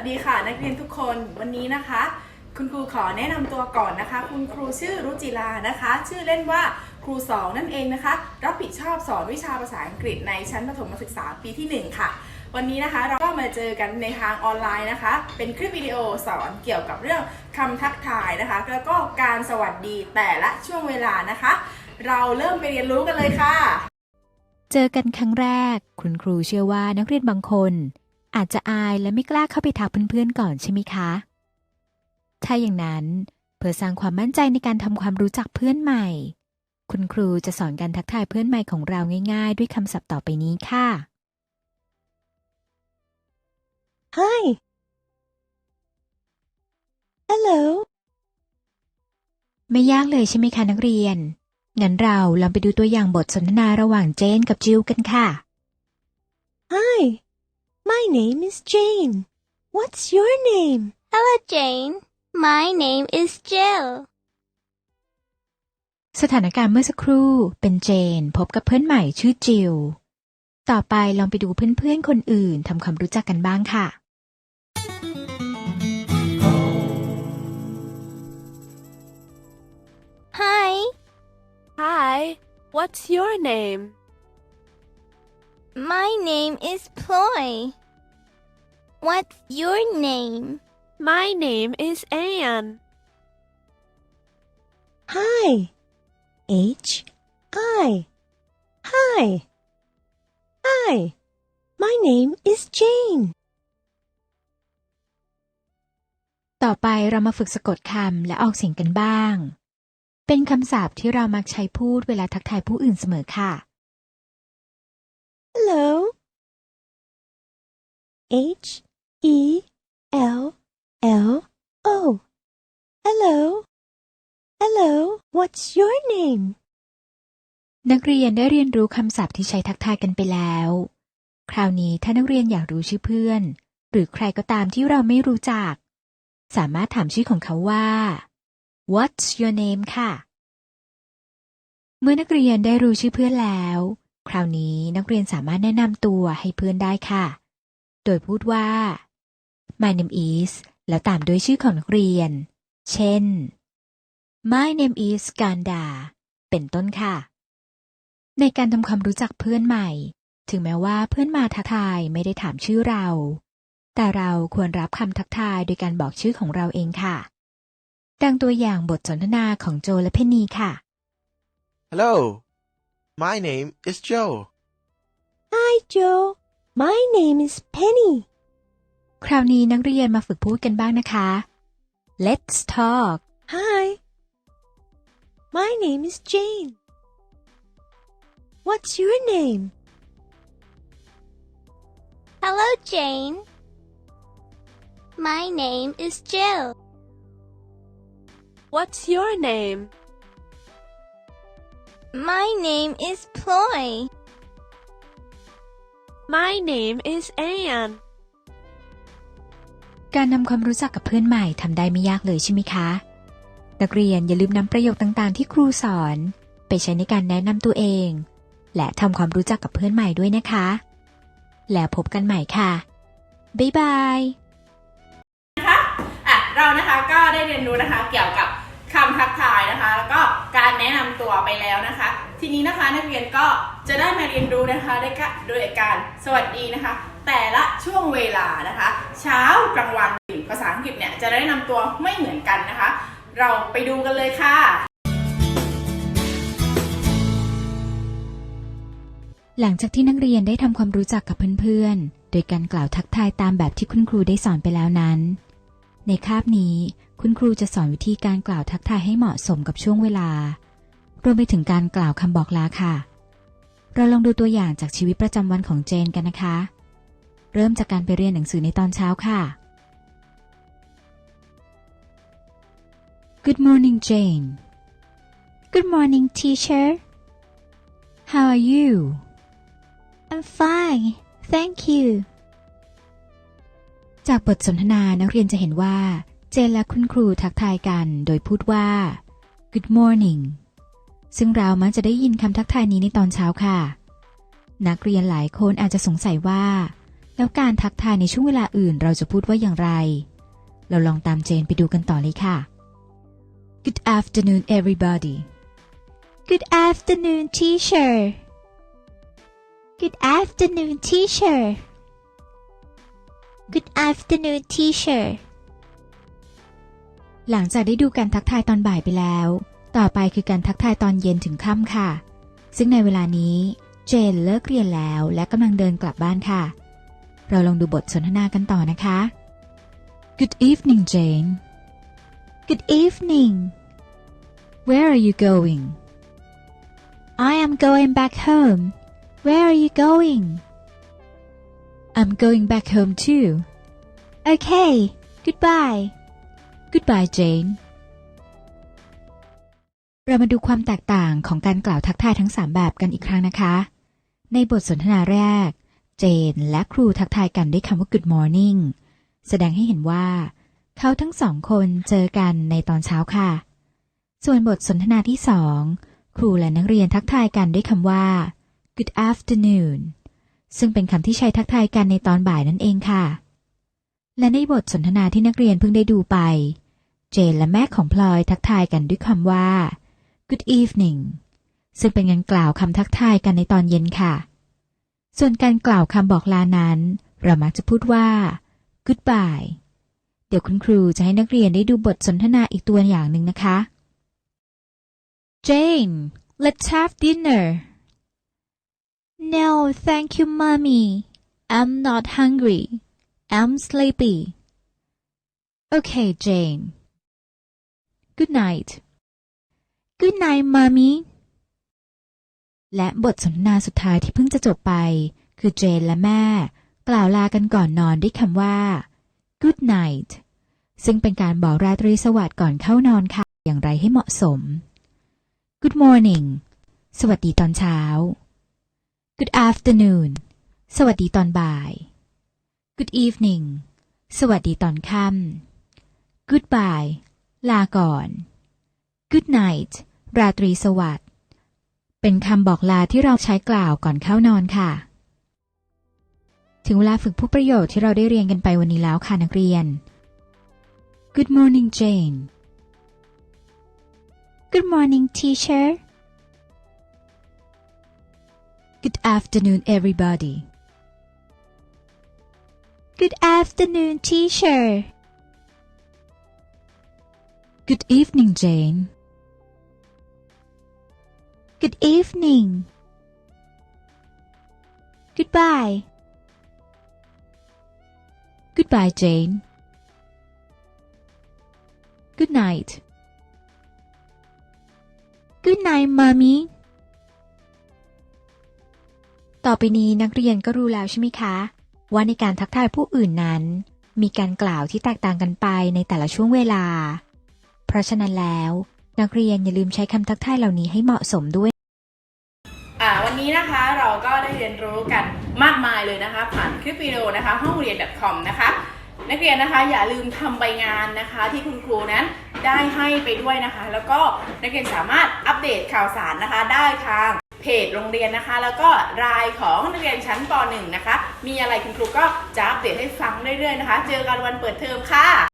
สดีค่ะ นักเรียนทุกคนวันนี้นะคะ คุณครูขอแนะนำตัวก่อนนะคะ คุณครูชื่อรุจิลานะคะ ชื่อเล่นว่าครูสองนั่นเองนะคะ รับผิดชอบสอนวิชาภาษาอังกฤษในชั้นประถมศึกษาปีที่ 1 ค่ะ วันนี้นะคะเราก็มาเจอกันในทางออนไลน์นะคะ เป็นคลิปวิดีโอสอนเกี่ยวกับเรื่องคำทักทายนะคะ แล้วก็การสวัสดีแต่ละช่วงเวลานะคะ เราเริ่มไปเรียนรู้กันเลยค่ะ เจอกันครั้งแรก คุณครูเชื่อว่านักเรียนบางคน อาจจะอายและไม่กล้าเข้าไปทักเพื่อนๆก่อนใช่ไหมคะ ถ้าอย่างนั้นเพื่อสร้างความมั่นใจในการทำความรู้จักเพื่อนใหม่ คุณครูจะสอนการทักทายเพื่อนใหม่ของเราง่ายๆ ด้วยคำศัพท์ต่อไปนี้ค่ะ Hi. Hello. ไม่ยากเลยใช่ไหมคะนักเรียน งั้นเราลองไปดูตัวอย่างบทสนทนาระหว่างเจนกับจิวกันค่ะ Hi. My name is Jane. What's your name? Hello, Jane. My name is Jill. สถานการณ์เมื่อสักครู่เป็นเจน พบกับเพื่อนใหม่ชื่อจิวต่อไปลองไปดูเพื่อนๆคนอื่นทำความรู้จักกันบ้างค่ะ Hi. Hi, what's your name? My name is Ploy. What's your name? My name is Anne. Hi. H. I. Hi. Hi. My name is Jane. ต่อไปเรามาฝึกสะกดคำและออกเสียงกันบ้าง เป็นคำศัพท์ที่เรามักใช้พูดเวลาทักทายผู้อื่นเสมอค่ะ Hello. H. E. L. L. O. Hello. Hello. What's your name? นักเรียนได้เรียนรู้คำศัพท์ที่ใช้ทักทายกันไปแล้ว คราวนี้ถ้านักเรียนอยากรู้ชื่อเพื่อน หรือใครก็ตามที่เราไม่รู้จัก สามารถถามชื่อของเขาว่า What's your name ค่ะ เมื่อนักเรียนได้รู้ชื่อเพื่อนแล้ว คราวนี้นักเรียนสามารถแนะนำตัวให้เพื่อนได้ค่ะ โดยพูดว่า My name is แล้วตามด้วยชื่อของนักเรียน เช่น My name is Ganda เป็นต้นค่ะ ในการทำความรู้จักเพื่อนใหม่ ถึงแม้ว่าเพื่อนมาทักทายไม่ได้ถามชื่อเรา แต่เราควรรับคำทักทายโดยการบอกชื่อของเราเองค่ะ ดังตัวอย่างบทสนทนาของโจและเพนนีค่ะ Hello. My name is Joe. Hi, Joe. My name is Penny. คราวนี้นักเรียนมาฝึกพูดกันบ้างนะคะ Let's talk Hi. My name is Jane. What's your name? Hello, Jane. My name is Jill. What's your name? My name is Ploy. My name is Anne. การทำความรู้จักกับเพื่อนใหม่ทำได้ไม่ยากเลยใช่ไหมคะ นักเรียนอย่าลืมนำประโยคต่างๆ ที่ครูสอน ไปใช้ในการแนะนำตัวเอง และทำความรู้จักกับเพื่อนใหม่ด้วยนะคะ แล้วพบกันใหม่ค่ะ บ๊ายบายนะคะอะเรานะคะก็ได้เรียนรู้นะคะเกี่ยวกับคำทักทายนะคะ แล้วก็การแนะนำตัวไปแล้วนะคะ ทีนี้นะคะนักเรียนก็จะได้มาเรียนรู้นะคะด้วยกะโดยการสวัสดีนะคะ แต่ละช่วงเวลานะคะ เช้ากลางวันหรือภาษาอังกฤษเนี่ยจะได้นำตัวไม่เหมือนกันนะคะ เราไปดูกันเลยค่ะ หลังจากที่นักเรียนได้ทำความรู้จักกับเพื่อนๆ โดยการกล่าวทักทายตามแบบที่คุณครูได้สอนไปแล้วนั้น ในคาบนี้คุณครูจะสอนวิธีการกล่าวทักทายให้เหมาะสมกับช่วงเวลา รวมไปถึงการกล่าวคำบอกลาค่ะ เราลองดูตัวอย่างจากชีวิตประจำวันของเจนกันนะคะ เริ่มจากการไปเรียนหนังสือในตอนเช้าค่ะ Good morning Jane Good morning teacher How are you I'm fine. Thank you. จากบทสนทนานักเรียนจะเห็นว่า เจนและคุณครูทักทายกันโดยพูดว่า Good morning ซึ่งเรามักจะได้ยินคำทักทายนี้ในตอนเช้าค่ะ นักเรียนหลายคนอาจจะสงสัยว่าแแล้วการทักทายในช่วงเวลาอื่นเราจะพูดว่าอย่างไร เราลองตามเจนไปดูกันต่อเลยค่ะ Good afternoon everybody Good afternoon, teacher. Good afternoon, teacher. Good afternoon, teacher. หลังจากได้ดูการทักทายตอนบ่ายไปแล้ว ต่อไปคือการทักทายตอนเย็นถึงค่ำค่ะ ซึ่งในเวลานี้ เจนเลิกเรียนแล้วและกำลังเดินกลับบ้านค่ะ เราลองดูบทสนทนากันต่อนะคะ Good evening Jane Good evening. Where are you going I am going back home. Where are you going? I'm going back home too Okay. Goodbye. Goodbye Jane เรามาดูความแตกต่างของการกล่าวทักทายทั้ง 3 แบบกันอีกครั้งนะคะ ในบทสนทนาแรก เจนและครูทักทายกันด้วยคำว่า Good morning แสดงให้เห็นว่า เขาทั้งสองคนเจอกันในตอนเช้าค่ะ ส่วนบทสนทนาที่สองครูและนักเรียนทักทายกันด้วยคำว่า Good afternoon ซึ่งเป็นคำที่ใช้ทักทายกันในตอนบ่ายนั่นเองค่ะ และในบทสนทนาที่นักเรียนเพิ่งได้ดูไป เจนและแม่ของพลอยทักทายกันด้วยคำว่า Good evening ซึ่งเป็นการกล่าวคำทักทายกันในตอนเย็นค่ะ ส่วนการกล่าวคำบอกลานั้น เรามักจะพูดว่า Goodbye เดี๋ยวคุณครูจะให้นักเรียนได้ดูบทสนทนาอีกตัวอย่างหนึ่งนะคะ Jane let's have dinner No, thank you, mommy. I'm not hungry. I'm sleepy. Okay Jane Good night Good night, mommy. และบทสนทนาสุดท้ายที่เพิ่งจะจบไป คือเจนและแม่ กล่าวลากันก่อนนอนด้วยคำว่า Good night ซึ่งเป็นการบอกราตรีสวัสดิ์ก่อนเข้านอนค่ะ อย่างไรให้เหมาะสม Good morning สวัสดีตอนเช้า Good afternoon สวัสดีตอนบ่าย Good evening สวัสดีตอนค่ำ Goodbye ลาก่อน Good night ราตรีสวัสดิ์ เป็นคำบอกลาที่เราใช้กล่าวก่อนเข้านอนค่ะ ถึงเวลาฝึกผู้ประโยชน์ที่เราได้เรียนกันไปวันนี้แล้วค่ะนักเรียน Good morning Jane Good morning, teacher. Good afternoon everybody Good afternoon, teacher. Good evening Jane Good evening. Goodbye. Goodbye Jane Good night Good night, mommy. ต่อไปนี้นักเรียนก็รู้แล้วใช่ไหมคะ ว่าในการทักทายผู้อื่นนั้น มีการกล่าวที่แตกต่างกันไปในแต่ละช่วงเวลา เพราะฉะนั้นแล้ว นักเรียนอย่าลืมใช้คำทักทายเหล่านี้ให้เหมาะสมด้วยอ่าวันนี้นะคะเราก็ได้เรียนรู้กันมากมายเลยนะคะ ผ่านคลิปวิดีโอนะคะห้องเรียน .com นะคะ นักเรียนนะคะอย่าลืมทำใบงานนะคะ ที่คุณครูนั้นได้ให้ไปด้วยนะคะ แล้วก็นักเรียนสามารถอัปเดตข่าวสารนะคะ ได้ทางเพจโรงเรียนนะคะ แล้วก็รายของนักเรียนชั้นป .1 นะคะ มีอะไรคุณครูก็จะอัปเดตให้ฟังเรื่อยๆนะคะ เจอกันวันเปิดเทอมค่ะ